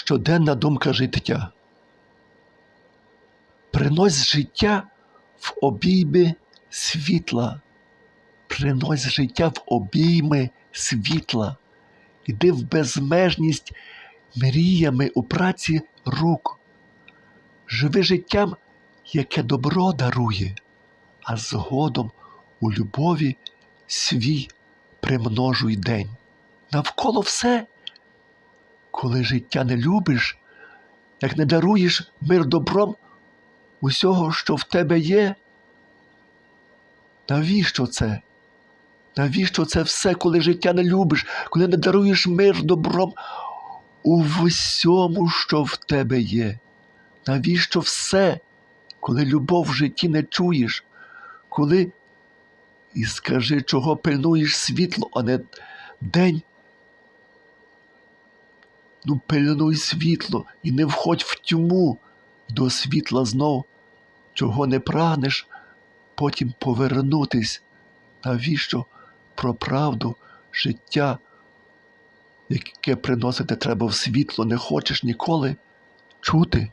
щоденна думка життя. Принось життя в обійми світла. Принось життя в обійми світла. Іди в безмежність мріями у праці рук. Живи життям, яке добро дарує, а згодом у любові свій примножуй день. Навколо все, коли життя не любиш, як не даруєш мир добром усього, що в тебе є. Навіщо це? Навіщо це все, коли життя не любиш, коли не даруєш мир добром у всьому, що в тебе є? Навіщо все, коли любов в житті не чуєш, коли і скажи, чого пильнуєш світло, а не день? Ну, пильнуй світло і не входь в тьму до світла знов, чого не прагнеш, потім повернутись. Навіщо про правду життя, яке приносити треба в світло, не хочеш ніколи чути?